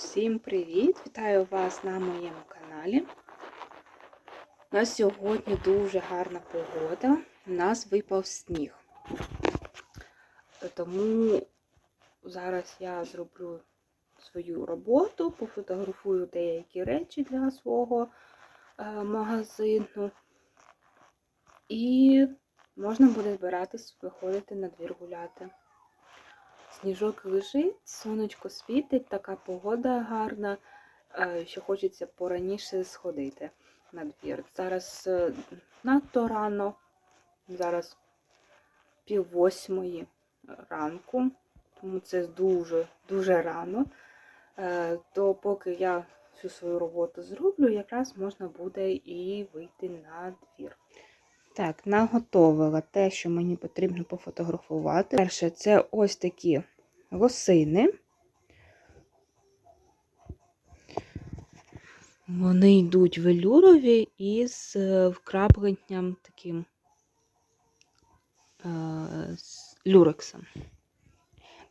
Всім привіт! Вітаю вас на моєму каналі. У нас сьогодні дуже гарна погода. У нас випав сніг. Тому зараз я зроблю свою роботу, пофотографую деякі речі для свого е, магазину. І можна буде збиратись, виходити на двір гуляти. Сніжок лежить, сонечко світить, така погода гарна, е, що хочеться пораніше сходити на двір. Зараз е, надто рано, зараз пів восьмої ранку, тому це дуже дуже рано. Е, То поки я всю свою роботу зроблю, якраз можна буде і вийти на двір. Так, наготовила те, що мені потрібно пофотографувати. Перше, це ось такі лосини. Вони йдуть велюрові із е, вкрапленням таким е, з люрексом.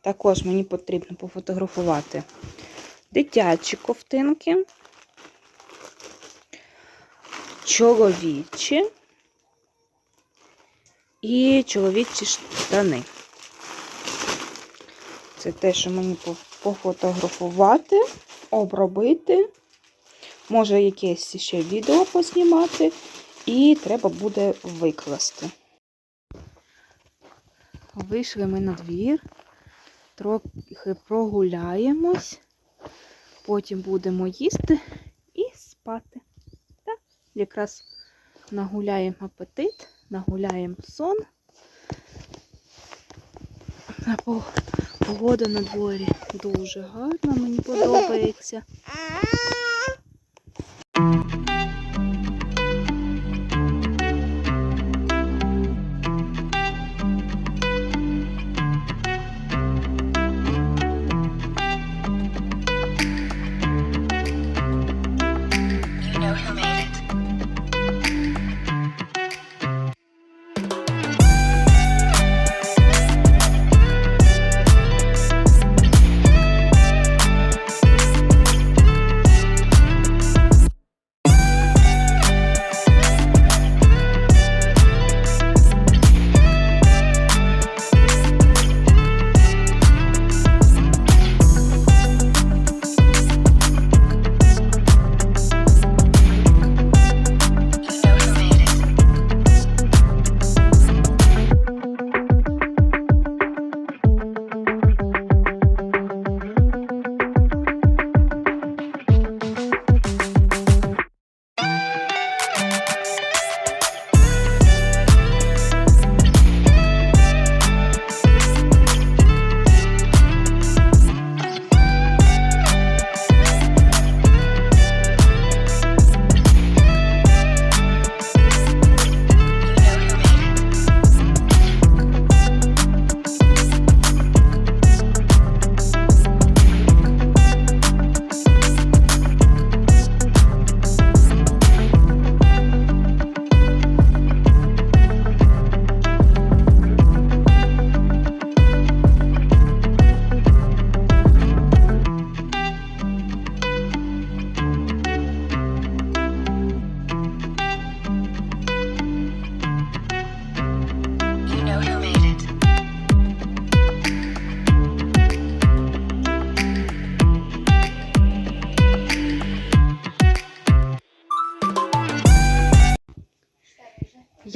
Також мені потрібно пофотографувати дитячі ковтинки, чоловічі і чоловічі штани. Це те, що мені пофотографувати, обробити. Може, якесь ще відео поснімати, і треба буде викласти. Вийшли ми на двір, трохи прогуляємось, потім будемо їсти і спати. Так, якраз нагуляємо апетит нагуляємо сон. Погода на дворі дуже гарна, мені подобається.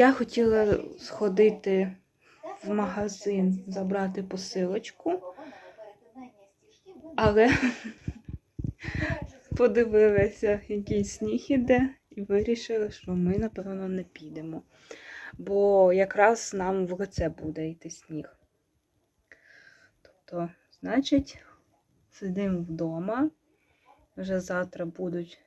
Я хотіла сходити в магазин, забрати посилочку, але подивилася, який сніг іде, і вирішила, що ми, напевно, не підемо. Бо якраз нам в лице буде йти сніг. Тобто, значить, сидимо вдома. Вже завтра будуть,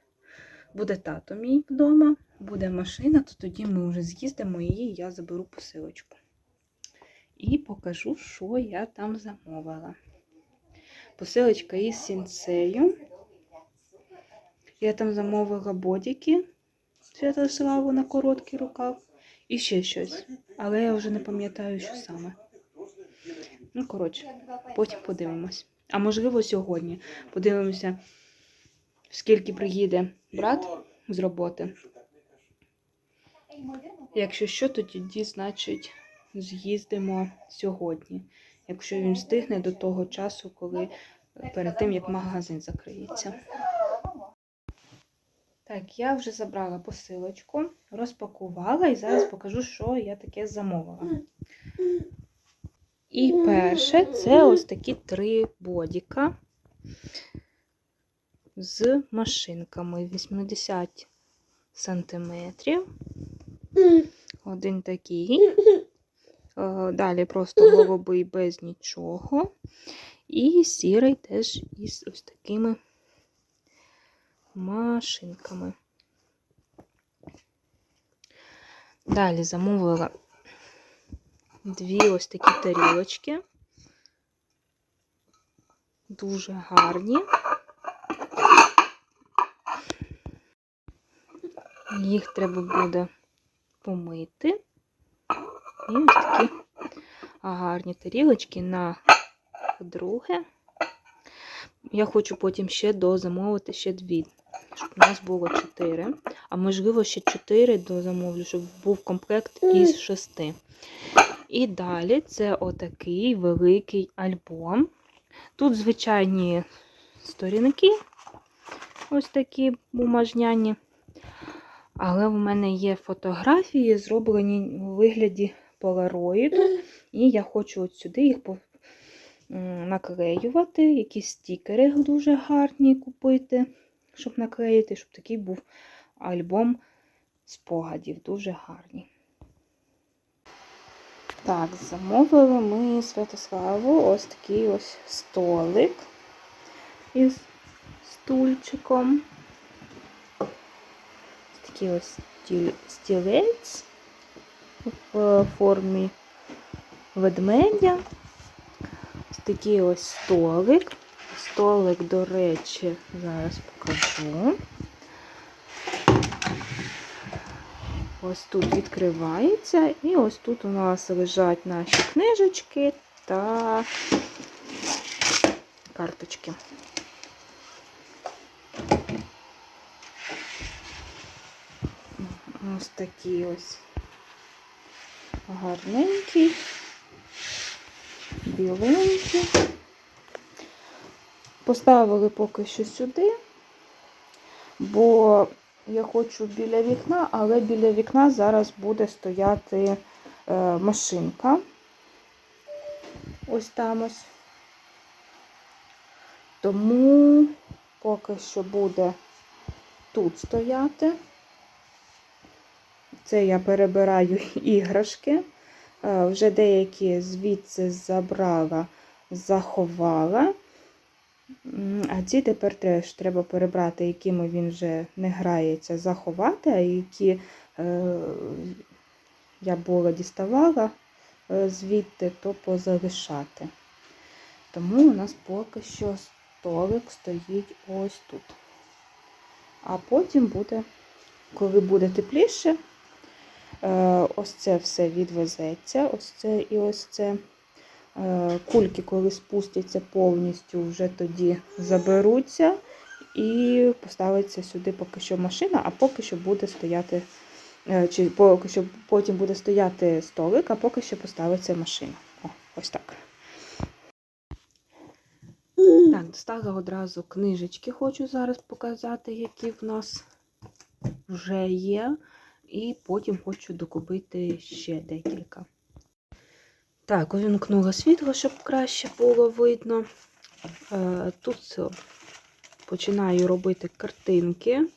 буде тато мій вдома, буде машина, то тоді ми вже з'їздимо і я заберу посилочку. І покажу, що я там замовила. Посилочка із сінцею. Я там замовила бодіки Святославу на короткий рукав. І ще щось. Але я вже не пам'ятаю, що саме. Ну, коротше, потім подивимось. А можливо, сьогодні. Подивимося, скільки приїде брат з роботи. Якщо що, то тоді, значить, з'їздимо сьогодні. Якщо він встигне до того часу, коли перед тим, як магазин закриється. Так, я вже забрала посилочку, розпакувала і зараз покажу, що я таке замовила. І перше це ось такі три бодіка з машинками 80 сантиметрів. Один такий. Е, Далі просто голубий без нічого. І сірий теж із ось такими машинками. Далі замовила дві ось такі тарілочки. Дуже гарні. Їх треба буде помити. І ось такі гарні тарілочки на друге. Я хочу потім ще дозамовити ще дві, щоб у нас було чотири. А можливо, ще чотири дозамовлю, щоб був комплект із шести. І далі це отакий великий альбом. Тут звичайні сторінки, ось такі бумажняні. Але в мене є фотографії, зроблені у вигляді полароїду. І я хочу от сюди їх наклеювати. Якісь стікери дуже гарні купити, щоб наклеїти, щоб такий був альбом спогадів. Дуже гарний. Так, замовили ми Святославу ось такий ось столик із стульчиком. Такий ось стілець в формі ведмедя. Ось такий ось столик. Столик, до речі, зараз покажу. Ось тут відкривається, і ось тут у нас лежать наші книжечки та карточки. Ось такий ось гарненький, біленький. Поставили поки що сюди, бо я хочу біля вікна, але біля вікна зараз буде стояти е, машинка. Ось там ось. Тому поки що буде тут стояти. Це я перебираю іграшки. Е, Вже деякі звідси забрала, заховала. А ці тепер теж треба перебрати, якими він вже не грається, заховати, а які е, я була діставала е, звідти, то позалишати. Тому у нас поки що столик стоїть ось тут. А потім буде, коли буде тепліше, ось це все відвезеться, ось це і ось це. Е, Кульки, коли спустяться повністю, вже тоді заберуться і поставиться сюди поки що машина, а поки що буде стояти, е, чи поки що потім буде стояти столик, а поки що поставиться машина. О, ось так. Так, достала одразу книжечки, хочу зараз показати, які в нас вже є. І потім хочу докупити ще декілька. Так, увімкнула світло, щоб краще було видно. Е, Тут починаю робити картинки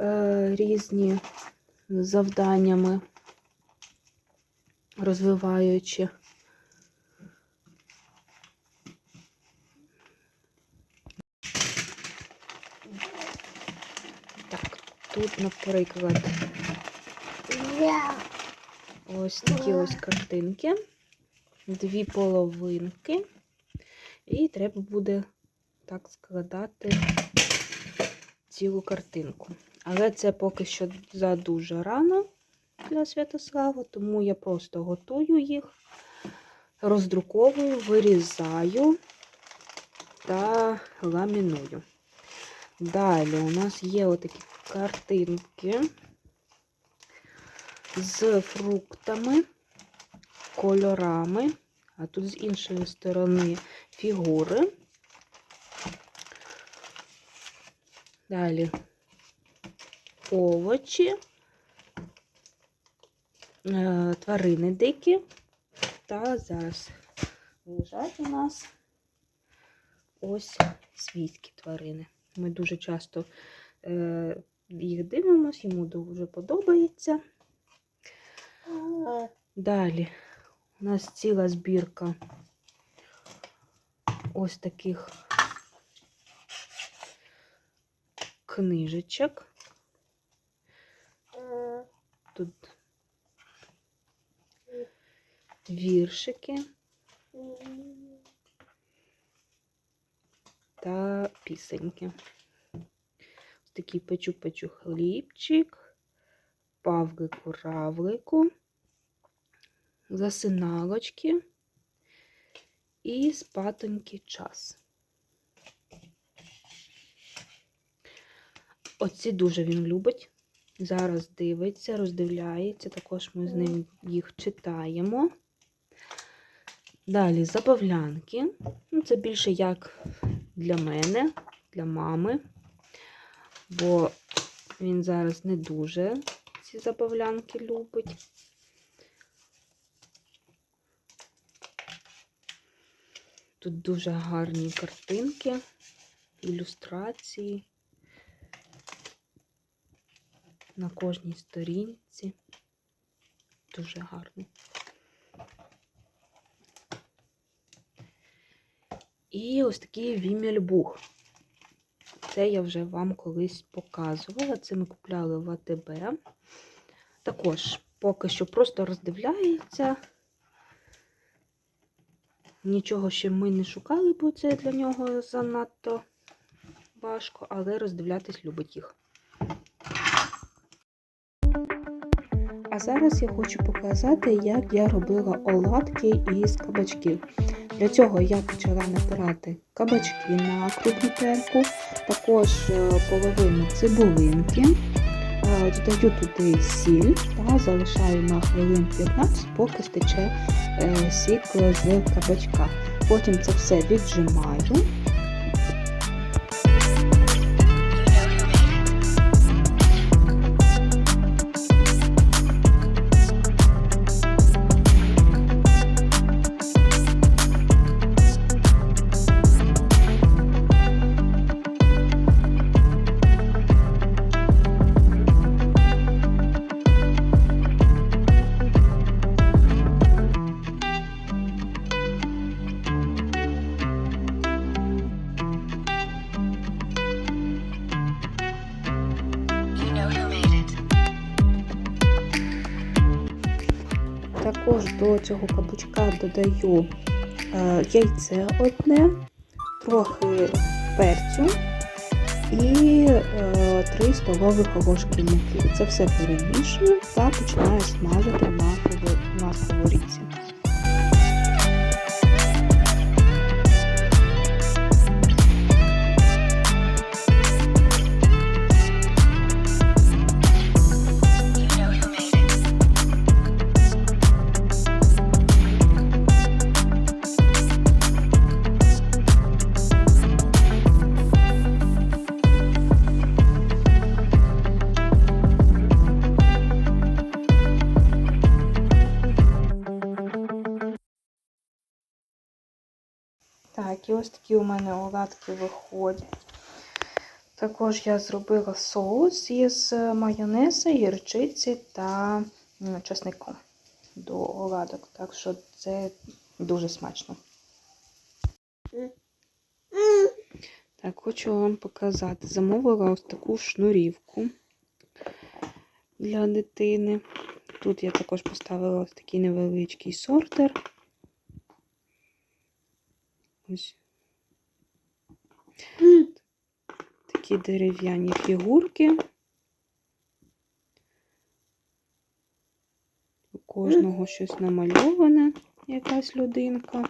е, різні завданнями, розвиваючи. Так, тут, наприклад, Ось такі ось картинки, дві половинки, і треба буде так складати цілу картинку. Але це поки що за дуже рано для Святослава, тому я просто готую їх, роздруковую, вирізаю та ламіную. Далі у нас є отакі картинки з фруктами, кольорами, а тут з іншої сторони фігури. Далі овочі, е, тварини дикі. Та зараз лежать у нас ось свійські тварини. Ми дуже часто е, їх дивимося, йому дуже подобається. Далі у нас ціла збірка ось таких книжечок. Тут віршики та пісеньки. Такий печу-печу хлібчик, павлику равлику, засиналочки і спатоньки час. Оці дуже він любить. Зараз дивиться, роздивляється. Також ми з ним їх читаємо. Далі забавлянки. Ну, це більше як для мене, для мами, бо він зараз не дуже ці забавлянки любить. Тут дуже гарні картинки, ілюстрації на кожній сторінці. Дуже гарно. І ось такий вімельбух. Це я вже вам колись показувала. Це ми купляли в АТБ. Також поки що просто роздивляється. Нічого ще ми не шукали, бо це для нього занадто важко, але роздивлятись любить їх. А зараз я хочу показати, як я робила оладки із кабачків. Для цього я почала натирати кабачки на крупну терку, також е, половину цибулинки, е, додаю туди сіль та залишаю на хвилин 15, поки стече е, сік з кабачка. Потім це все віджимаю. До цього кабачка додаю е, яйце одне, трохи перцю і е, 3 столових ложки муки. Це все перемішую та починаю смажити Так, і ось такі у мене оладки виходять. Також я зробила соус із майонезу, гірчиці та чесником до оладок. Так що це дуже смачно. Так, хочу вам показати. Замовила ось таку шнурівку для дитини. Тут я також поставила ось такий невеличкий сортер. Ось такі дерев'яні фігурки. У кожного щось намальоване, якась людинка.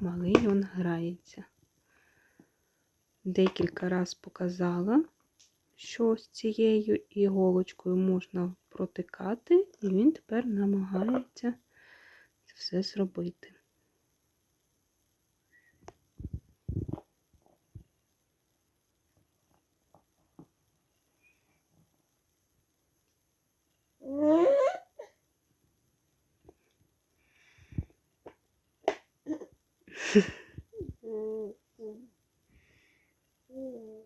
Малий він грається. Декілька раз показала що з цією іголочкою можна протикати, і він тепер намагається це все зробити. Mm-hmm.